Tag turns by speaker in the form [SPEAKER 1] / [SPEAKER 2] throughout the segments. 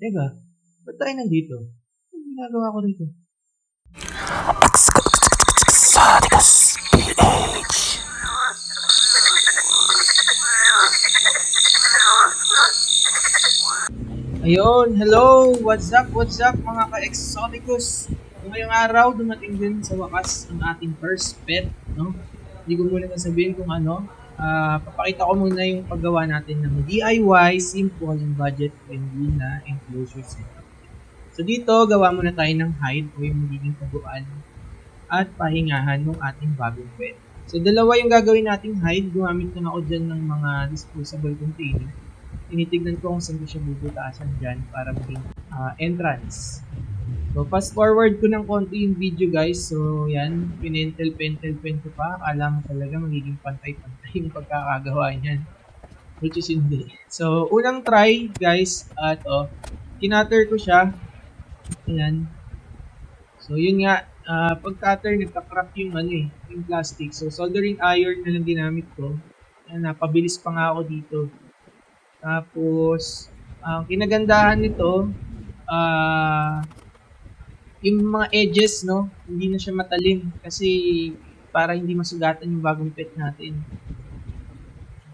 [SPEAKER 1] Teka, ba't tayo nandito? Ano ginagawa ko rito?
[SPEAKER 2] Exoticus PH.
[SPEAKER 1] Ayun, hello! What's up, what's up mga ka-exoticus? Ngayong araw, dumating din sa wakas ang ating first pet, no? Hindi ko muna sabihin kung ano. Ah, papakita ko muna yung paggawa natin ng DIY, simple and budget-friendly na enclosure setup. So dito, gawa muna tayo ng hide o yung magiging taguan at pahingahan ng ating bagong pet. So dalawa yung gagawin nating hide. Gumamit na ako dyan ng mga disposable container tinitignan ko kung saan ko siya bubutasan dyan para maging ah, entrance. So, fast forward ko ng konti yung video guys. So, yan. Pinentel, pentel, pen ko pa. Akala mo talaga magiging pantay-pantay yung pagkakagawa niyan. Which is hindi. So, unang try guys. At oh, kinatter ko siya. Ayan. So, yun nga. ah pag cutter, nagka-crack yung ano eh, yung plastic. So, soldering iron na lang ginamit ko. Ayan, napabilis pa nga ako dito. Tapos, ang kinagandahan nito, ah yung mga edges, no, hindi na siya matalim kasi para hindi masugatan yung bagong pet natin.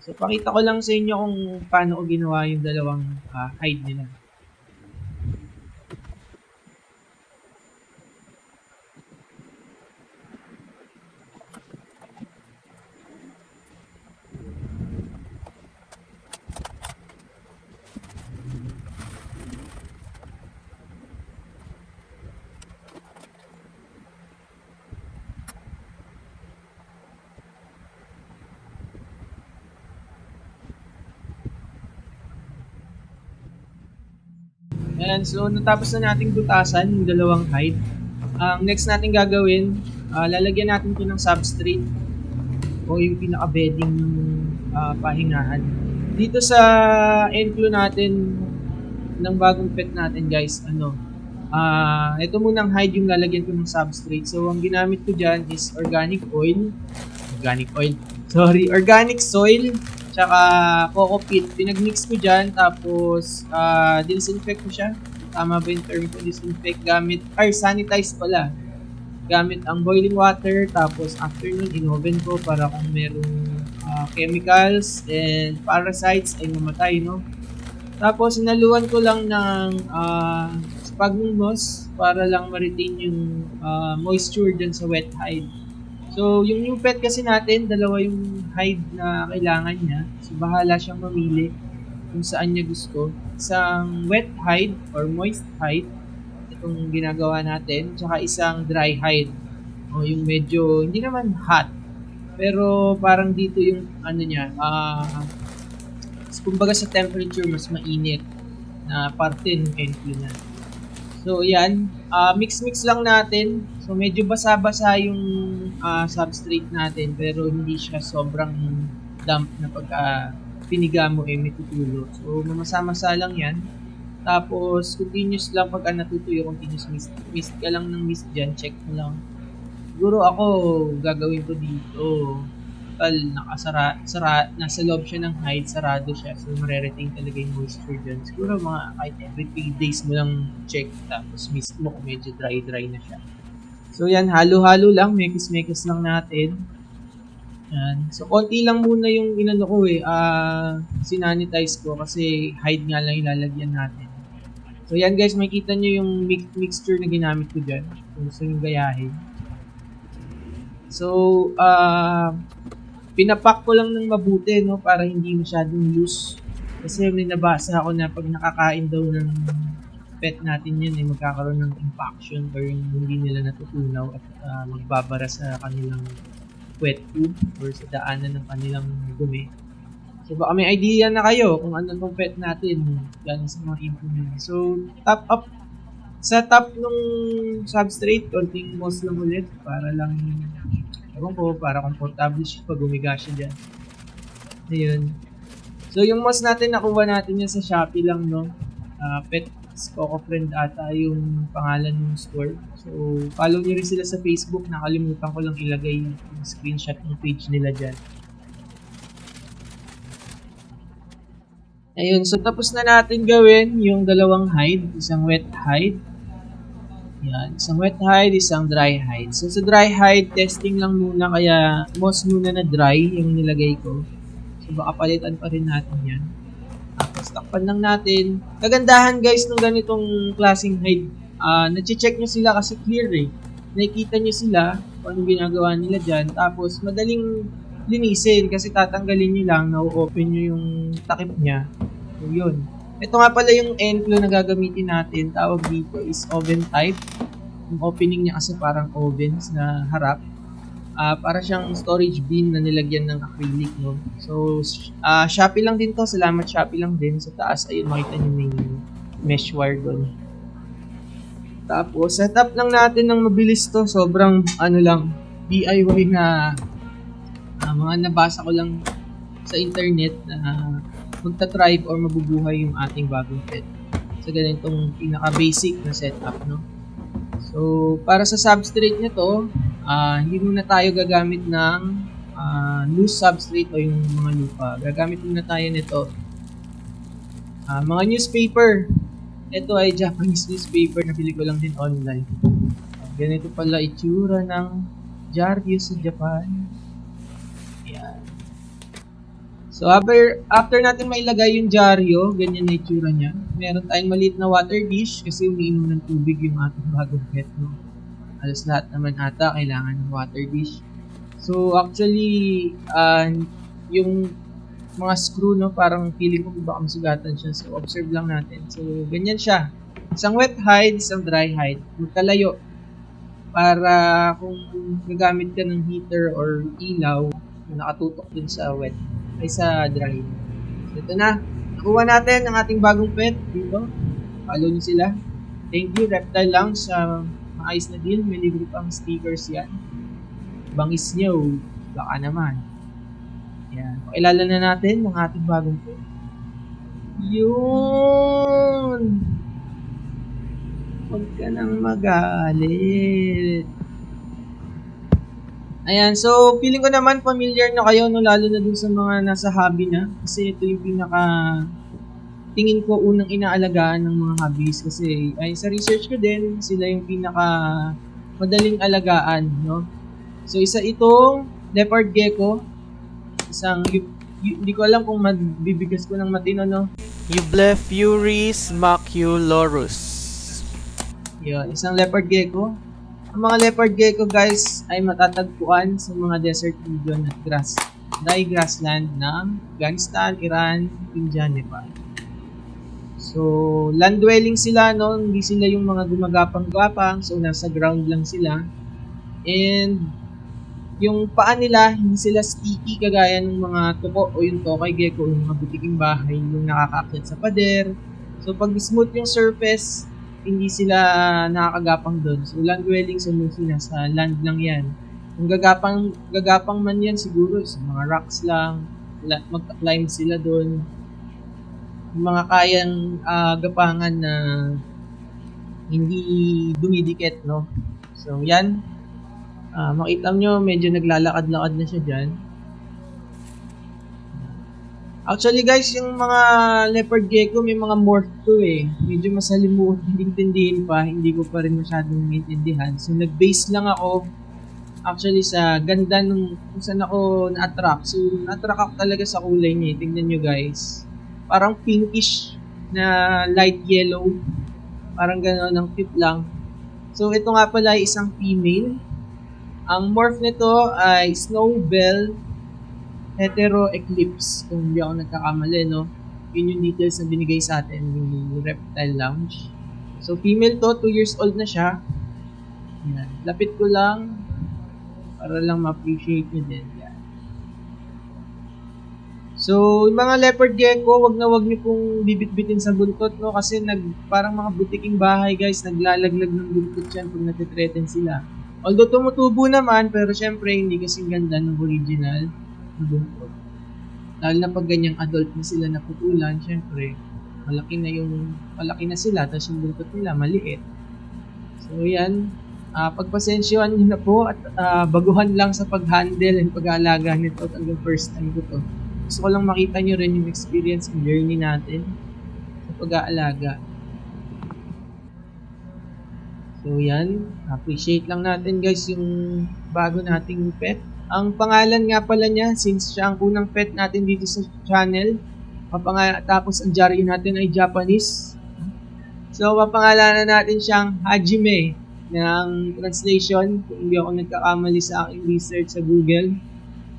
[SPEAKER 1] So, pakita ko lang sa inyo kung paano ko ginawa yung dalawang ah, hide nila. Ayan, so natapos na nating butasan yung dalawang hide. Ang next natin gagawin, ah, lalagyan natin ito ng substrate o yung pinaka-bedding ng ah, pahingahan. Dito sa enclo natin ng bagong pet natin guys, ano, ah ito munang hide yung lalagyan ko ng substrate. So, ang ginamit ko dyan is organic oil. Organic oil. Sorry, organic soil tsaka coco peat. Pinag-mix ko dyan, tapos uh, disinfect ko siya. Tama ba yung term ko? Disinfect gamit, ay sanitize pala. Gamit ang boiling water, tapos after nun, in-oven ko para kung merong ah, chemicals and parasites ay mamatay, no? Tapos, sinaluan ko lang ng uh, sphagnum moss para lang ma-retain yung ah, moisture dyan sa wet hide. So, yung new pet kasi natin, dalawa yung hide na kailangan niya. So, bahala siyang mamili kung saan niya gusto. Isang wet hide or moist hide, itong ginagawa natin, tsaka isang dry hide. O yung medyo, hindi naman hot, pero parang dito yung ano niya, ah, kumbaga sa temperature mas mainit na parte ng entry na. So, yan. Ah, mix-mix lang natin. So, medyo basa-basa yung ah, substrate natin pero hindi siya sobrang damp na pagka piniga mo eh may tutulo. So, mamasa-masa lang yan. Tapos, continuous lang pagka natutuyo, continuous mist. Mist ka lang ng mist dyan, check mo lang. Siguro ako, gagawin ko dito. Total, nakasara, sara, nasa loob siya ng hide, sarado siya. So, mareretain talaga yung moisture dyan. Siguro mga kahit every 3 days mo lang check. Tapos, mist mo kung medyo dry-dry na siya. So, yan, halo-halo lang. Mekis-mekis lang natin. Yan. So, konti lang muna yung inano ko eh. ah sinanitize ko kasi hide nga lang ilalagyan natin. So, yan guys, makikita nyo yung mix- mixture na ginamit ko dyan. Kung gusto nyo gayahin. So, ah pinapak ko lang ng mabuti, no, para hindi masyadong loose. Kasi may nabasa ako na pag nakakain daw ng pet natin yan, eh, magkakaroon ng impaction or yung hindi nila natutunaw at ah, magbabara sa kanilang wet tube or sa daanan ng kanilang dumi. So baka may idea na kayo kung ano tong pet natin galing sa mga info nila. So top up sa top nung substrate, konting moss lang ulit para lang ewan ko, para komportable siya pag umiga siya dyan. Ayun. So yung moss natin, nakuha natin yan sa Shopee lang, no? Ah, pet Coco Friend ata yung pangalan ng store. So, follow niyo rin sila sa Facebook. Nakalimutan ko lang ilagay yung screenshot ng page nila dyan. Ayun, so tapos na natin gawin yung dalawang hide, isang wet hide. Yan, isang wet hide, isang dry hide. So sa dry hide, testing lang muna kaya most muna na dry yung nilagay ko. So baka palitan pa rin natin yan. Tapos takpan lang natin. Kagandahan guys ng ganitong klaseng hide. Ah, na-check nyo sila kasi clear eh. Nakikita nyo sila kung anong ginagawa nila dyan. Tapos madaling linisin kasi tatanggalin nyo lang, na-open nyo yung takip niya. So yun. Ito nga pala yung end flow na gagamitin natin. Tawag dito is oven type. Yung opening niya kasi parang ovens na harap. Ah, para siyang storage bin na nilagyan ng acrylic, no? So, ah Shopee lang din to. Salamat Shopee lang din. Sa taas, ayun, makita niyo may mesh wire doon. Tapos, setup lang natin ng mabilis to. Sobrang, ano lang, DIY na ah, mga nabasa ko lang sa internet na magta-thrive or mabubuhay yung ating bagong pet sa ganitong pinaka-basic na setup, no? So, para sa substrate nito, ah hindi muna tayo gagamit ng ah, loose substrate o yung mga lupa. Gagamit muna tayo nito. Ah, mga newspaper. Ito ay Japanese newspaper na bili ko lang din online. Ganito pala itsura ng Jardio sa Japan. Ayan. So after, after natin mailagay yung dyaryo, ganyan na itsura niya. Meron tayong maliit na water dish kasi umiinom ng tubig yung ating bagong pet. No? Alas lahat naman ata kailangan ng water dish. So actually, uh, yung mga screw, no, parang feeling ko baka masugatan siya. So observe lang natin. So ganyan siya. Isang wet hide, isang dry hide. Magkalayo. Para kung gagamit ka ng heater or ilaw, nakatutok dun sa wet ay sa dry. So, ito na. Nakuha natin ang ating bagong pet dito. Follow nyo sila. Thank you, Reptile Lounge sa maayos na deal. May libre pang stickers yan. Bangis nyo. Baka naman. Yan. Pakilala na natin ang ating bagong pet. Yun! Huwag ka nang magalit. Ayan, so feeling ko naman familiar na kayo no lalo na dun sa mga nasa hobby na kasi ito yung pinaka tingin ko unang inaalagaan ng mga hobbies kasi ay sa research ko din sila yung pinaka madaling alagaan, no? So isa itong leopard gecko, isang hindi ko alam kung mabibigas ko ng matino, no?
[SPEAKER 3] Eublephuris maculorus.
[SPEAKER 1] Yun, isang leopard gecko. Ang mga leopard gecko guys ay matatagpuan sa mga desert region at grass, dry grassland ng Afghanistan, Iran, India, Nepal. So, land dwelling sila, no? Hindi sila yung mga gumagapang-gapang. So, nasa ground lang sila. And, yung paa nila, hindi sila sticky kagaya ng mga tuko o yung tokay gecko yung mga butiking bahay yung nakakaakyat sa pader. So, pag smooth yung surface, hindi sila nakakagapang doon. So, land dwelling sa sila, sa land lang yan. Kung gagapang, gagapang man yan siguro sa mga rocks lang, la- magka-climb sila doon. Yung mga kayang ah, gapangan na hindi dumidikit, no? So, yan. Ah, makita nyo, medyo naglalakad-lakad na siya dyan. Actually guys, yung mga leopard gecko may mga morph to eh. Medyo masalimuot, hindi tindihin pa, hindi ko pa rin masyadong maintindihan. So nag-base lang ako actually sa ganda nung kung saan ako na-attract. So na-attract ako talaga sa kulay niya. eh. Tingnan nyo guys. Parang pinkish na light yellow. Parang gano'n, ang cute lang. So ito nga pala ay isang female. Ang morph nito ay Snowbell hetero eclipse kung hindi ako nagkakamali no? Yun yung details na binigay sa atin ni Reptile Lounge. So female to 2 years old na siya. Yan. lapit ko lang para lang ma-appreciate nyo din yan. So yung mga leopard gecko wag na wag niyo pong bibit-bitin sa buntot no? Kasi nag parang mga butiking bahay guys naglalaglag ng buntot yan pag natitreten sila. Although tumutubo naman pero syempre hindi kasing ganda ng original na buntot. Lalo na pag ganyang adult na sila naputulan, syempre, malaki na yung, malaki na sila, tapos yung buntot nila maliit. So, yan. Ah, pagpasensyahan nyo na po at ah, baguhan lang sa pag-handle and pag-aalaga nito at hanggang first time ko to. Gusto ko lang makita nyo rin yung experience and journey natin sa pag-aalaga. So yan, appreciate lang natin guys yung bago nating pet. Ang pangalan nga pala niya, since siya ang unang pet natin dito sa channel, papanga tapos ang diary natin ay Japanese. So, papangalanan natin siyang Hajime ng translation, kung hindi ako nagkakamali sa aking research sa Google,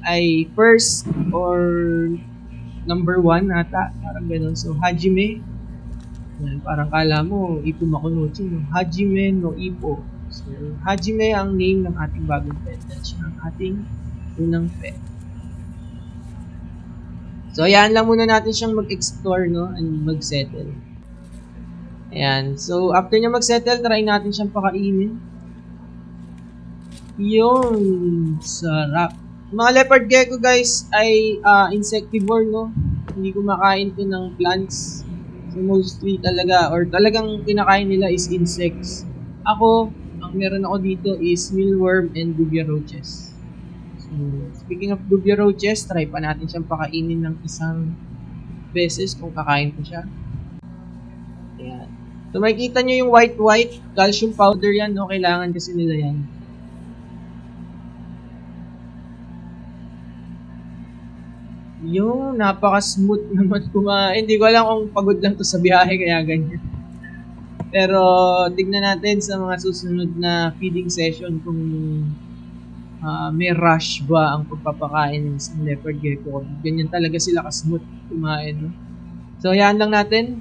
[SPEAKER 1] ay first or number one ata, parang ganun. So, Hajime, yan, parang kala mo, Ipo Makunochi, no? Hajime no Ipo. So, Hajime ang name ng ating bagong pet. That's siya ang ating unang pet. So, ayan lang muna natin siyang mag-explore, no? And mag-settle. Ayan. So, after niya mag-settle, try natin siyang pakainin. Yung sarap. Mga leopard gecko, guys, ay ah, insectivore, no? Hindi kumakain to ng plants. So, mostly talaga, or talagang kinakain nila is insects. Ako, ang meron ako dito is mealworm and dubia roaches. So, speaking of dubia roaches, try pa natin siyang pakainin ng isang beses kung kakain ko siya. Ayan. So, makikita nyo yung white-white calcium powder yan, no? Kailangan kasi nila yan. Yung napaka-smooth naman kumain. Hindi ko alam kung pagod lang to sa biyahe kaya ganyan. Pero tignan natin sa mga susunod na feeding session kung ah, may rush ba ang pagpapakain ng leopard gecko. Ganyan talaga sila ka-smooth kumain. So, yan lang natin.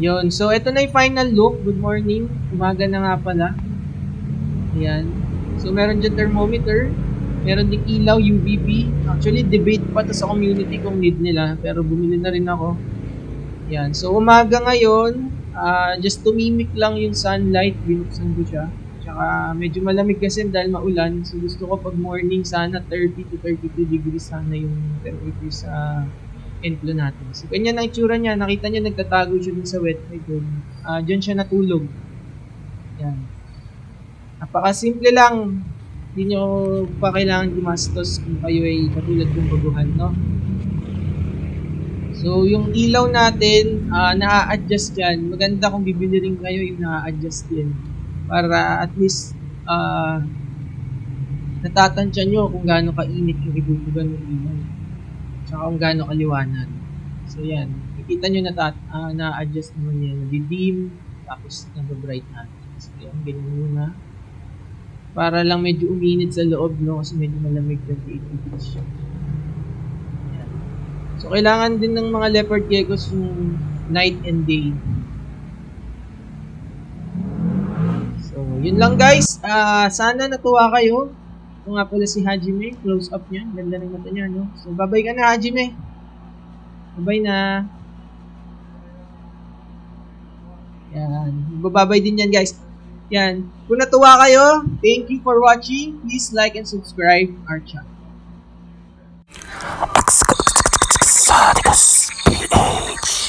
[SPEAKER 1] Yun. So, ito na yung final look. Good morning. Umaga na nga pala. Ayan. So, meron dyan thermometer. Meron ding ilaw, UVB. Actually, debate pa to sa community kung need nila. Pero bumili na rin ako. Yan. So, umaga ngayon, ah, just to mimic lang yung sunlight, binuksan ko siya. Tsaka, medyo malamig kasi dahil maulan. So, gusto ko pag morning sana 30 to 32 degrees sana yung temperature sa entlo natin. So, ganyan ang itsura niya. Nakita niya nagtatago siya dun sa wet side dun. Ah, dyan siya natulog. Yan. Napaka-simple lang. Hindi nyo pa kailangan gumastos kung kayo ay katulad kong baguhan, no? So, yung ilaw natin, ah, na-adjust dyan. Maganda kung bibili rin kayo yung na-adjust din. Para at least, ah, natatansya nyo kung gaano kainit yung ibubugan ng ilaw. Tsaka kung gaano kaliwanag. So, yan. Nakikita nyo na, ah, na-adjust naman yan. Nadi-dim, tapos nag-bright natin. So, yan. Ganyan muna. Para lang medyo uminit sa loob, no? Kasi medyo malamig 28 degrees siya. So, kailangan din ng mga leopard geckos yung night and day. So, yun lang guys. Ah, sana natuwa kayo. Ito nga pala si Hajime. Close up niya. Ganda ng mata niya, no? So, babay ka na, Hajime. Babay na. Yan. Bababay din yan, guys. Yan. Kung natuwa kayo, thank you for watching. Please like and subscribe our channel. Exoticus PH.